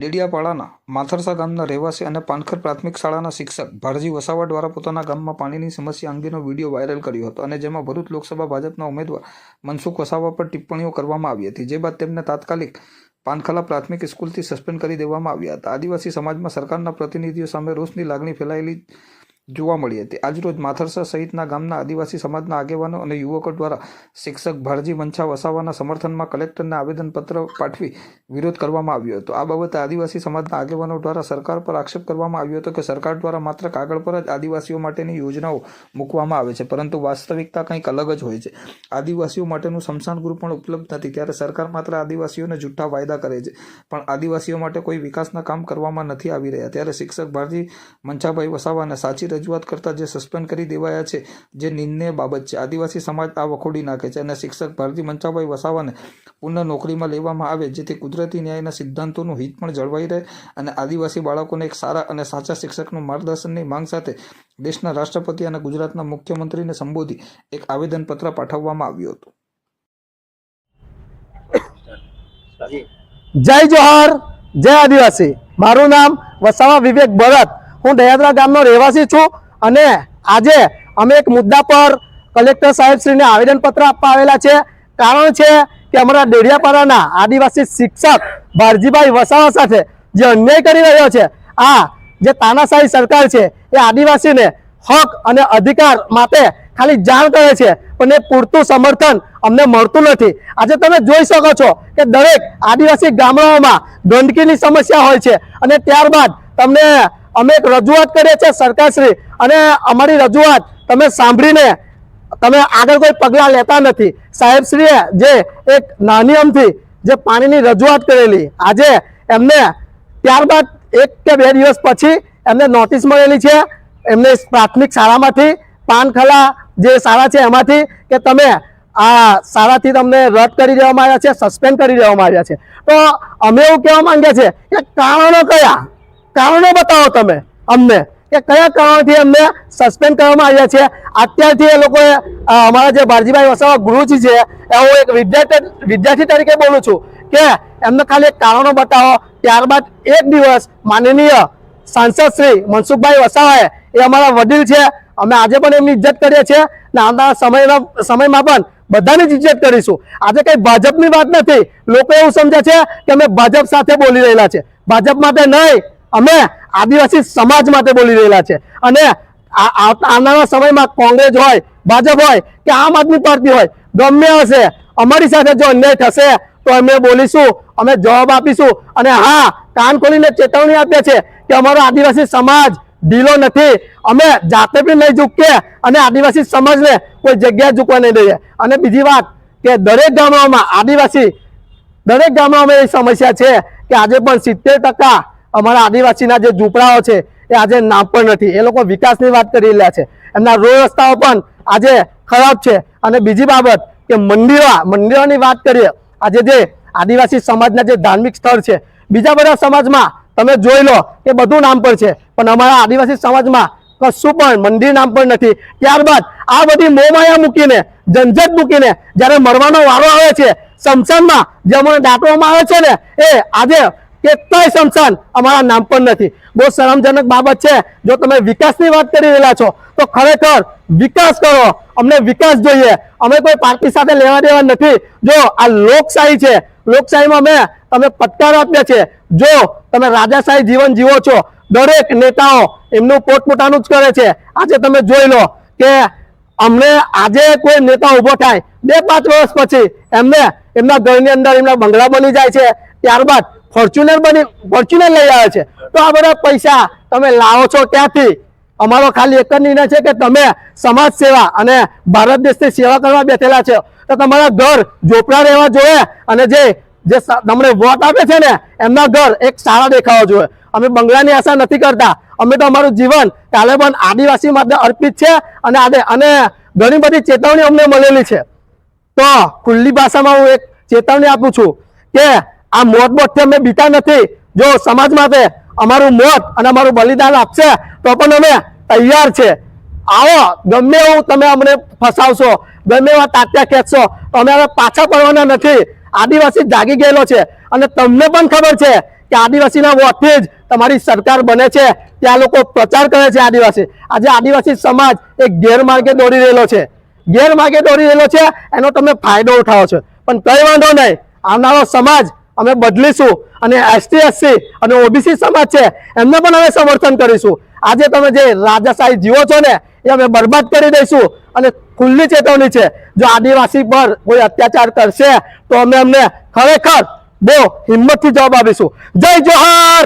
ડેડિયાપાડાના માથરસા ગામના રહેવાસી અને પાનખર પ્રાથમિક શાળાના શિક્ષક ભારજી વસાવા દ્વારા પોતાના ગામમાં પાણીની સમસ્યા અંગેનો વીડિયો વાયરલ કર્યો હતો અને જેમાં ભરૂચ લોકસભા ભાજપના ઉમેદવાર મનસુખ વસાવા પર ટિપ્પણીઓ કરવામાં આવી હતી, જે બાદ તેમને તાત્કાલિક પાનખલા પ્રાથમિક સ્કૂલથી સસ્પેન્ડ કરી દેવામાં આવ્યા હતા. આદિવાસી સમાજમાં સરકારના પ્રતિનિધિઓ સામે રોષની લાગણી ફેલાયેલી જોવા મળી હતી. આજરોજ માથરસા સહિતના ગામના આદિવાસી સમાજના આગેવાનો અને યુવકો દ્વારા શિક્ષક ભારજી મંછા વસાવાના સમર્થનમાં કલેક્ટરને આવેદનપત્ર પાઠવી વિરોધ કરવામાં આવ્યો હતો. આ બાબતે આદિવાસી સમાજના આગેવાનો દ્વારા સરકાર પર આક્ષેપ કરવામાં આવ્યો હતો કે સરકાર દ્વારા માત્ર કાગળ પર જ આદિવાસીઓ માટેની યોજનાઓ મૂકવામાં આવે છે, પરંતુ વાસ્તવિકતા કંઈક અલગ જ હોય છે. આદિવાસીઓ માટેનું સ્મશાન ગૃહ પણ ઉપલબ્ધ નથી, ત્યારે સરકાર માત્ર આદિવાસીઓને જૂઠા વાયદા કરે છે. પણ આદિવાસીઓ માટે કોઈ વિકાસના કામ કરવામાં નથી આવી રહ્યા. ત્યારે શિક્ષક ભારજી મંછાભાઈ વસાવાને સાચી રજૂઆત કરતા જે સસ્પેન્ડ કરી દેવાયા છે, જે નિંદનીય બાબત છે. આદિવાસી સમાજ આ વખોડી નાખે છે અને શિક્ષક ભારતી મંચાભાઈ વસાવાને પુનઃ નોકરીમાં લેવામાં આવે, જેથી કુદરતી ન્યાયના સિદ્ધાંતોનું હિત પણ જળવાઈ રહે અને આદિવાસી બાળકોને એક સારા અને સાચા શિક્ષકનું માર્ગદર્શનની માંગ સાથે દેશના રાષ્ટ્રપતિ અને ગુજરાતના મુખ્યમંત્રીને સંબોધી એક આવેદનપત્ર પાઠવવામાં આવ્યું હતું. જય જોહર, જય આદિવાસી. મારું નામ વસાવા વિવેક ભરત. હું દયાદરા ગામનો રહેવાસી છું અને આજે અમે એક મુદ્દા પર કલેક્ટર સાહેબશ્રીને આવેદનપત્ર આપવા આવેલા છે. કારણ છે કે અમારા ડેડિયાપાડાના આદિવાસી શિક્ષક ભારજીભાઈ વસાવા સાથે જે અન્યાય કરી રહ્યો છે, આ જે તાનાશાહી સરકાર છે, એ આદિવાસીને હક અને અધિકાર માટે ખાલી જાણ કરે છે, પણ એ પૂરતું સમર્થન અમને મળતું નથી. આજે તમે જોઈ શકો છો કે દરેક આદિવાસી ગામડાઓમાં ગંદકીની સમસ્યા હોય છે અને ત્યારબાદ તમને અમે એક રજૂઆત કરીએ છીએ સરકારશ્રી. અને અમારી રજૂઆત તમે સાંભળીને તમે આગળ કોઈ પગલાં લેતા નથી. સાહેબશ્રીએ જે એક નાની અમથી જે પાણીની રજૂઆત કરેલી, આજે એમને ત્યારબાદ એક કે બે દિવસ પછી એમને નોટિસ મળેલી છે. એમને પ્રાથમિક શાળામાંથી, પાનખલા જે શાળા છે એમાંથી કે તમે આ શાળાથી તમને રદ કરી દેવામાં આવ્યા છે સસ્પેન્ડ કરી દેવામાં આવ્યા છે. તો અમે એવું કહેવા માંગીએ છીએ કે કારણો કયા? કારણો બતાવો તમે અમને કે કયા કારણોથી અમને સસ્પેન્ડ કરવામાં આવ્યા છે? અત્યારથી એ લોકોએ અમારા જે ભારજીભાઈ વસાવા ગુરુજી છે હું એક વિદ્યાર્થી વિદ્યાર્થી તરીકે બોલું છું કે એમને ખાલી એક કારણો બતાવો. ત્યારબાદ એક દિવસ માનનીય સાંસદ શ્રી મનસુખભાઈ વસાવાએ એ અમારા વડીલ છે, અમે આજે પણ એમની ઇજ્જત કરીએ છીએ ને આવનારા સમયના, સમયમાં પણ બધાની જ ઇજ્જત કરીશું. આજે કંઈ ભાજપની વાત નથી. લોકો એવું સમજે છે કે અમે ભાજપ સાથે બોલી રહેલા છે. ભાજપ માટે નહીં અમે આદિવાસી સમાજ માટે બોલી રહેલા છે. અને આવનારા સમયમાં કોંગ્રેસ હોય, ભાજપ હોય કે આમ આદમી પાર્ટી હોય, ગમે હશે અમારી સાથે જો અન્યાય થશે, તો અમે બોલીશું, અમે જવાબ આપીશું. અને હા, કાન ખોલીને ચેતવણી આપીએ છે કે અમારો આદિવાસી સમાજ ઢીલો નથી. અમે જાતે બી નહીં ઝૂકીએ અને આદિવાસી સમાજને કોઈ જગ્યાએ ઝૂકવા નહીં દઈએ. અને બીજી વાત કે દરેક ગામડાઓમાં આદિવાસી, દરેક ગામડાઓમાં એ સમસ્યા છે કે આજે પણ સિત્તેર ટકા અમારા આદિવાસીના જે ઝૂંપડાઓ છે, એ આજે નામ પણ નથી. એ લોકો વિકાસની વાત કરી રહ્યા છે. એમના રોડ રસ્તાઓ પણ આજે ખરાબ છે. અને બીજી બાબત કે મંદિરો મંદિરોની વાત કરીએ, આજે જે આદિવાસી સમાજના જે ધાર્મિક સ્થળ છે, બીજા બધા સમાજમાં તમે જોઈ લો કે બધું નામ પર છે. પણ અમારા આદિવાસી સમાજમાં કશું પણ મંદિર નામ પણ નથી. ત્યારબાદ આ બધી મોમાયા મૂકીને ઝંઝટ મૂકીને જ્યારે મરવાનો વારો આવે છે સમસાનમાં જે અમને દાખવામાં આવે છે ને, એ આજે કેટલાય શમશાન અમારા નામ પણ નથી. બહુ શરમજનક બાબત છે. જો તમે વિકાસની વાત કરી રહેલા છો, તો ખરેખર વિકાસ કરો. અમને વિકાસ જોઈએ. અમે કોઈ પાર્ટી સાથે લેવા દેવા નથી. જો આ લોકશાહી છે, લોકશાહીમાં અમે તમે પટકાર આપ્યા છે. જો તમે રાજાશાહી જીવન જીવો છો, દરેક નેતાઓ એમનું પોતપોતાનું જ કરે છે. આજે તમે જોઈ લો કે અમને આજે કોઈ નેતા ઊભો થાય, બે પાંચ વર્ષ પછી એમને એમના ઘરની અંદર એમના બંગલા બની જાય છે. ત્યારબાદ ફોર્ચ્યુનર બની ફોર્ચ્યુનર લઈ આવે છે. તો આ બધા પૈસા તમે લાવો છો ક્યાંથી? અમારો ખાલી એક જ નિર્ણય છે કે તમે સમાજ સેવા અને ભારત દેશની સેવા કરવા બેઠેલા છો. તો તમારા ઘર ઝોપડા રહેવા જોઈએ અને જે જે તમને વોટ આપે છે ને, એમના ઘર એક સારા દેખાવા જોઈએ. અમે બંગલાની આશા નથી કરતા. અમે તો અમારું જીવન કાલે પણ આદિવાસી માટે અર્પિત છે અને આદે, અને ઘણી બધી ચેતવણી અમને મળેલી છે. તો ખુલ્લી ભાષામાં હું એક ચેતવણી આપું છું કે આ મોત મોતથી અમે બીતા નથી. જો સમાજ માટે અમારું મોત અને અમારું બલિદાન આપશે, તો પણ અમે તૈયાર છે. આવો, ગમે એવું તમે અમને ફસાવશો, ગમે એવા તાત્યા ખેંચશો, તો અમે હવે પાછા પડવાના નથી. આદિવાસી જાગી ગયેલો છે. અને તમને પણ ખબર છે કે આદિવાસીના વોટથી જ તમારી સરકાર બને છે. ત્યાં લોકો પ્રચાર કરે છે આદિવાસી. આજે આદિવાસી સમાજ એ ગેરમાર્ગે દોડી રહેલો છે. ગેરમાર્ગે દોડી રહેલો છે, એનો તમે ફાયદો ઉઠાવો છો. પણ કઈ વાંધો નહીં. આવનારો સમાજ અમે બદલીશું અને એસટી એસસી અને ઓબીસી સમાજ છે, એમને પણ અમે સમર્થન કરીશું. આજે તમે જે રાજાશાહી જીવો છો ને, એ અમે બરબાદ કરી દઈશું અને ખુલ્લી ચેતવણી છે, જો આદિવાસી પર કોઈ અત્યાચાર કરશે, તો અમે અમને ખરેખર બહુ હિંમતથી જવાબ આપીશું. જય જોહાર!